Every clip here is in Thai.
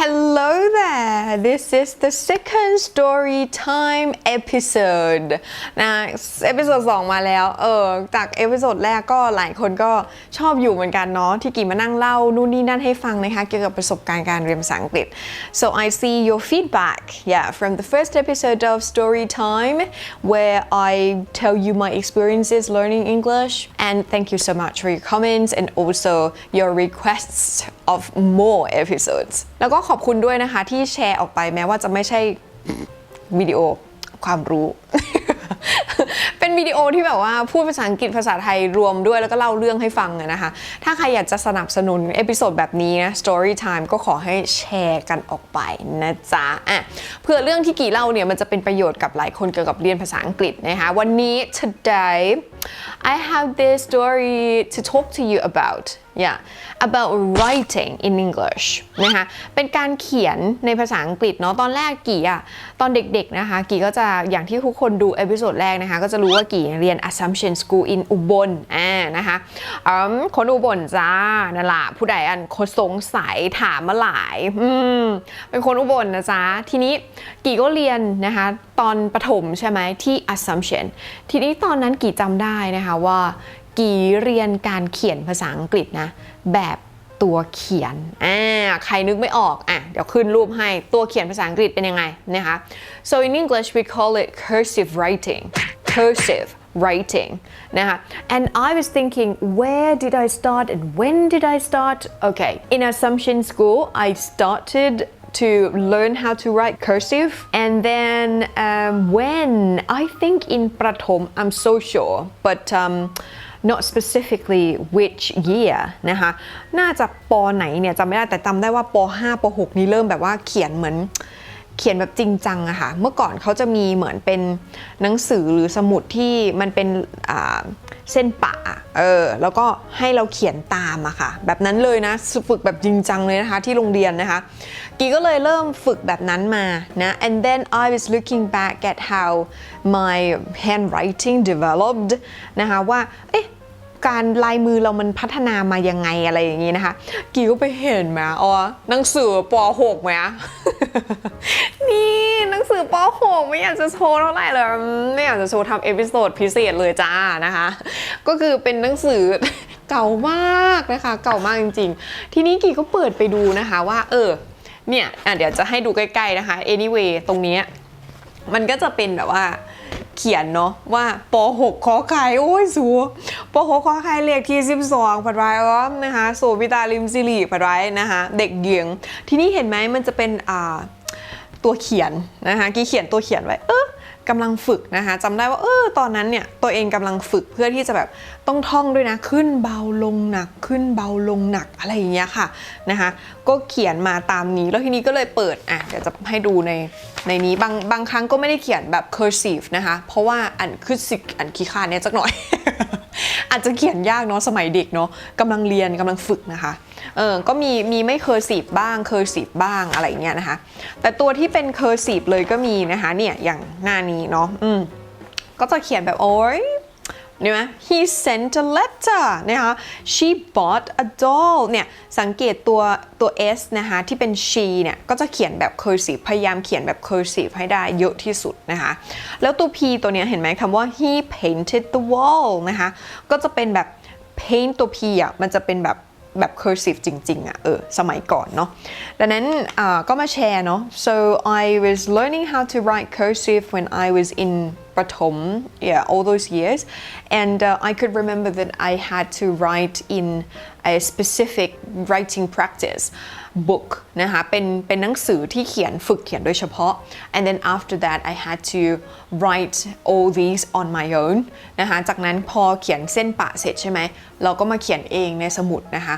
Hello there this is the second story time episode นะเอพิโซด2มาแล้ว เออ จากเอพิโซดแรกก็หลายคนก็ชอบอยู่เหมือนกันเนาะที่กี่มานั่งเล่านู่นนี่นั่นให้ฟังนะคะ เกี่ยวกับประสบการณ์การเรียนภาษาอังกฤษ so I see your feedback yeah from the first episode of story time where I tell you my experiences learning English and thank you so much for your comments and also your requests of more episodes แล้วก็ ขอบคุณด้วยนะคะ ที่แชร์ออกไปแม้ว่าจะไม่ใช่วิดีโอความรู้ เป็นวิดีโอที่แบบว่าพูดภาษาอังกฤษภาษาไทยรวมด้วยแล้วก็เล่าเรื่องให้ฟังนะคะ ถ้าใครอยากจะสนับสนุนเอพิโซดแบบนี้นะ Story Time ก็ขอให้แชร์กันออกไปนะจ๊ะอะเพื่อเรื่องที่กี่เล่าเนี่ยมันจะเป็นประโยชน์กับหลายคนเกี่ยวกับเรียนภาษาอังกฤษนะคะ วันนี้ today I have this story to talk to you about yeah about writing in English นะคะ เป็นการเขียนในภาษาอังกฤษเนาะ ตอนแรกกี่อะตอนเด็กๆนะคะ กี่ก็จะอย่างที่ทุกคนดูเอพิโซดแรกนะคะ ก็จะรู้ว่ากี่เรียน Assumption School in อุบลอ่านะคะอืมคนอุบลจ้านั่นแหละผู้ใดอันคนสงสัยถามมาหลาย อืม เป็นคนอุบลนะจ๊ะ ทีนี้กี่ก็เรียนนะคะ ตอนประถมใช่ไหมที่ Assumption ทีนี้ตอนนั้นกี่จำได้นะคะว่ากี่เรียนการเขียนภาษาอังกฤษนะแบบตัวเขียน อ่า ใครนึกไม่ออก อะ เดี๋ยวขึ้นรูปให้ ตัวเขียนภาษาอังกฤษเป็นยังไงนะคะ so in English we call it cursive writing cursive writing นะคะ and I was thinking where did I start and when did I start okay in Assumption School I started to learn how to write cursive and then um, when I think in Prathom I'm so sure but um, not specifically which year นะคะ น่าจะปไหนเนี่ยจำไม่ได้ แต่จำได้ว่าป5ป6นี่เริ่มแบบว่าเขียนเหมือนเขียนแบบจริงจังอะค่ะ เมื่อก่อนเขาจะมีเหมือนเป็นหนังสือหรือสมุดที่มันเป็นเส้นปะเออ แล้วก็ให้เราเขียนตามอะค่ะ แบบนั้นเลยนะ ฝึกแบบจริงจังเลยนะคะที่โรงเรียนนะคะ กีก็เลยเริ่มฝึกแบบนั้นมานะ and then I was looking back at how my handwriting developed นะคะว่าเอ๊ะการลายมือเรามันพัฒนามายังไงอะไรอย่างนี้นะคะกีก็ไปเห็นมาอ๋อหนังสือป .6 ไหมนี่หนังสือป .6 ไม่อยากจะโชว์เท่าไหร่เลย ไม่อยากจะโชว์ทำเอพิโซดพิเศษเลยจ้านะคะ ก็คือเป็นหนังสือเก่ามากนะคะ เก่ามากจริง ๆ ทีนี้กีก็เปิดไปดูนะคะว่า เออ เนี่ยอะเดี๋ยวจะให้ดูใกล้ๆนะคะ anyway ตรงนี้มันก็จะเป็นแบบว่าเขียนเนาะว่าป .6 ขอไข่โอ้ยสูป .6 ขอไข่เลขที่ 12ผัดไว้อ้อมนะคะโซวิตาลิมซิลีผัดไว้นะคะเด็กเกียง ที่นี่เห็นไหมมันจะเป็นอ่าตัวเขียนนะคะกี่เขียนตัวเขียนไว้เออ กำลังฝึกนะคะจำได้ว่าเออตอนนั้นเนี่ยตัวเองกำลังฝึกเพื่อที่จะแบบต้องท่องด้วยนะขึ้นเบาลงหนักขึ้นเบาลงหนักอะไรอย่างเงี้ยค่ะนะคะก็เขียนมาตามนี้แล้วทีนี้ก็เลยเปิดอะเดี๋ยวจะให้ดูในในนี้บางบางครั้งก็ไม่ได้เขียนแบบ cursive นะคะเพราะว่าอันคือสิกอันขี้คานเนี่ยสักหน่อย อาจจะเขียนยากเนาะสมัยเด็กเนาะกำลังเรียนกำลังฝึกนะคะเออก็มีมีไม่เคอร์ซีบบ้างเคอร์ซีบบ้างอะไรเงี้ยนะคะ แต่ตัวที่เป็นเคอร์ซีบเลยก็มีนะคะเนี่ยอย่างหน้านี้เนาะอืมก็จะเขียนแบบโอ้ย เนี่ย he sent a letter นะคะ she bought a doll เนี่ย สังเกตตัวตัว s นะคะ ที่เป็น she เนี่ย ก็จะเขียนแบบ cursive พยายามเขียนแบบ cursive ให้ได้เยอะที่สุดนะคะ แล้วตัว p ตัวเนี้ยเห็นไหมคำว่า he painted the wall นะคะ ก็จะเป็นแบบ paint ตัว p อะ มันจะเป็นแบบแบบ cursive จริงๆอะเออสมัยก่อนเนาะดังนั้นก็มาแชร์เนาะ so I was learning how to write cursive when I was in Prathom yeah all those years and uh, I could remember that I had to write in a specific writing practice book นะคะเป็นเป็นหนังสือที่เขียนฝึกเขียนโดยเฉพาะ and then after that I had to write all these on my own นะคะจากนั้นพอเขียนเส้นปะเสร็จใช่ไหมเราก็มาเขียนเองในสมุดนะคะ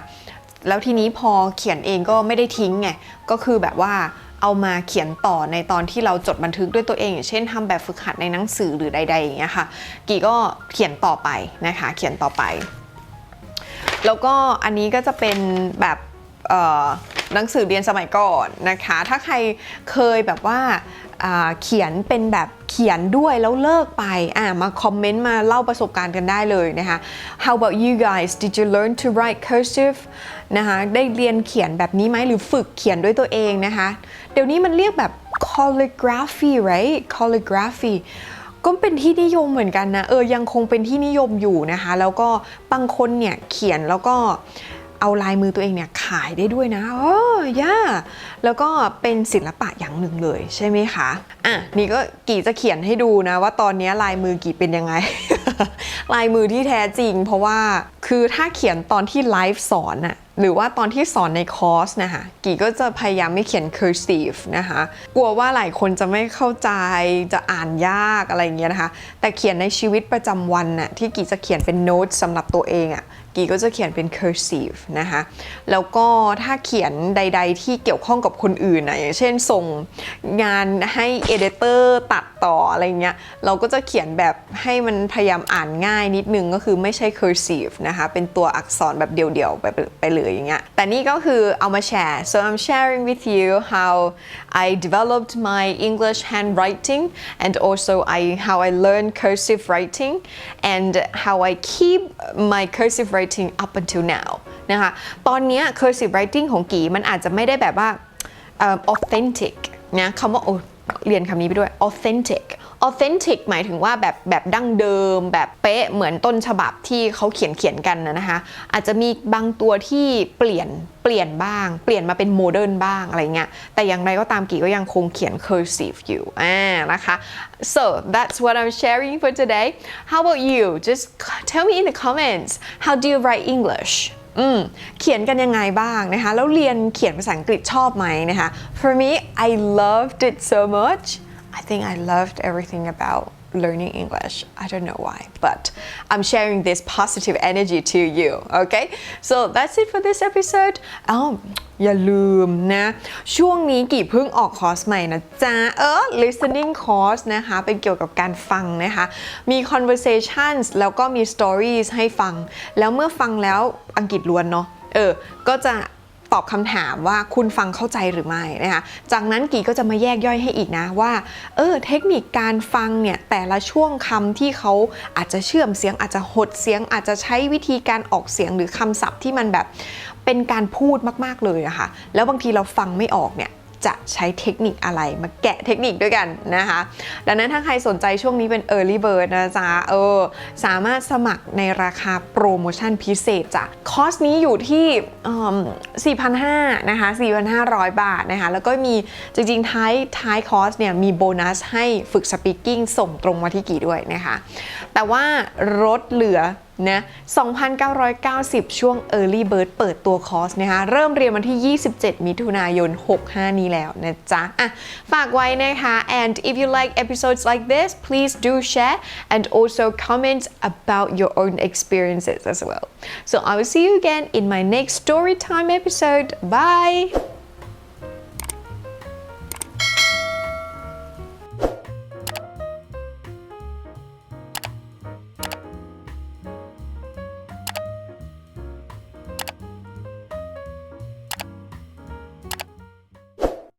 แล้วทีนี้พอเขียนเองก็ไม่ได้ทิ้งไงก็คือแบบว่า เอามาเขียนต่อในตอนที่เราจดบันทึกด้วยตัวเอง อย่างเช่นทำแบบฝึกหัดในหนังสือหรือใด ๆ อย่างเงี้ยค่ะ กี่ก็เขียนต่อไปนะคะ เขียนต่อไป แล้วก็อันนี้ก็จะเป็นแบบหนังสือเรียนสมัยก่อนนะคะ ถ้าใครเคยแบบว่าอ่าเขียนเป็นแบบเขียนด้วยแล้วเลิกไปอ่ามาคอมเมนต์มาเล่าประสบการณ์กันได้เลยนะคะ How about you guys did you learn to write cursive นะคะได้เรียนเขียนแบบนี้ไหมหรือฝึกเขียนด้วยตัวเองนะคะ เดี๋ยวนี้มันเรียกแบบ calligraphy right calligraphy ก็เป็นที่นิยมเหมือนกันนะเออยังคงเป็นที่นิยมอยู่นะคะ แล้วก็บางคนเนี่ยเขียนแล้วก็เอาลายมือตัวเองเนี่ยขายได้ด้วยนะโอ้ย่าแล้วก็เป็นศิลปะอย่างหนึ่งเลยใช่ไหมคะอะนี่ก็กี่จะเขียนให้ดูนะว่าตอนนี้ลายมือกี่เป็นยังไง ลายมือที่แท้จริง เพราะว่าคือถ้าเขียนตอนที่ไลฟ์สอนอะ หรือว่าตอนที่สอนในคอร์สนะคะกี่ก็จะพยายามไม่เขียน cursive นะคะกลัวว่าหลายคนจะไม่เข้าใจจะอ่านยากอะไรอย่างเงี้ยนะคะ แต่เขียนในชีวิตประจำวันน่ะที่กี่จะเขียนเป็นโน้ตสำหรับตัวเองอะ่ะกีก็จะเขียนเป็น cursive นะคะ แล้วก็ถ้าเขียนใด ๆ ที่เกี่ยวข้องกับคนอื่นนะอย่างเช่นส่งงานให้ editor ตัดต่ออะไรเงี้ย เราก็จะเขียนแบบให้มันพยายามอ่านง่ายนิดนึงก็คือไม่ใช่ cursive นะคะ เป็นตัวอักษรแบบเดี่ยวๆ ไปไปเลยอย่างเงี้ย แต่นี่ก็คือเอามาแชร์ so I'm sharing with you how I developed my English handwriting and also I how I learned cursive writing and how I keep my cursive writing up until now นะคะตอนนี้ cursive writing ของกีมันอาจจะไม่ได้แบบว่า authentic นะคำว่าโอเรียนคำนี้ไปด้วย authentic authentic หมายถึงว่าแบบแบบดั้งเดิม แบบเป๊ะเหมือนต้นฉบับที่เขาเขียนเขียนกันนะนะคะอาจจะมีบางตัวที่เปลี่ยนเปลี่ยนบ้าง เปลี่ยนมาเป็นโมเดิร์นบ้างอะไรเงี้ยแต่อย่างไรก็ตามกี่ก็ยังคงเขียน cursive อยู่อ่านะคะ so that's what I'm sharing for today how about you just tell me in the comments how do you write English อืมเขียนกันยังไงบ้างนะคะ แล้วเรียนเขียนภาษาอังกฤษชอบไหมนะคะ for me I loved it so much I think I loved everything about learning English. I don't know why, but I'm sharing this positive energy to you. Okay, so that's it for this episode. อ้าวอย่าลืมนะ ช่วงนี้กี่เพิ่งออกคอร์สใหม่นะจ๊ะ เออ listening course นะคะ เป็นเกี่ยวกับการฟังนะคะ มี conversations แล้วก็มี stories ให้ฟัง แล้วเมื่อฟังแล้วอังกฤษล้วนเนาะ เออ ก็จะ ตอบคำถามว่าคุณฟังเข้าใจหรือไม่นะคะจากนั้นกีก็จะมาแยกย่อยให้อีกนะว่าเออเทคนิคการฟังเนี่ยแต่ละช่วงคำที่เขาอาจจะเชื่อมเสียงอาจจะหดเสียง อาจจะใช้วิธีการออกเสียงหรือคำศัพท์ที่มันแบบเป็นการพูดมาก ๆ เลยอะค่ะ แล้วบางทีเราฟังไม่ออกเนี่ย จะใช้เทคนิคอะไรมาแกะเทคนิคด้วยกันนะคะ ดังนั้นถ้าใครสนใจช่วงนี้เป็น Early Bird นะจ๊ะเออสามารถสมัครในราคาโปรโมชั่นพิเศษจ้ะคอร์สนี้อยู่ที่ 4,500 นะคะ 4,500 บาทนะคะ แล้วก็มีจริงๆ ท้ายท้ายคอร์สเนี่ยมีโบนัสให้ฝึกสปีกิ้งส่งตรงมาที่กี่ด้วยนะคะ แต่ว่าลดเหลือ นะ 2,990 ช่วง Early Bird เปิดตัวคอร์สนะคะ เริ่มเรียนวันที่ 27 มิถุนายน 65 นี้แล้วนะจ๊ะ อะ ฝากไว้นะคะ and if you like episodes like this please do share and also comment about your own experiences as well so I will see you again in my next story time episode bye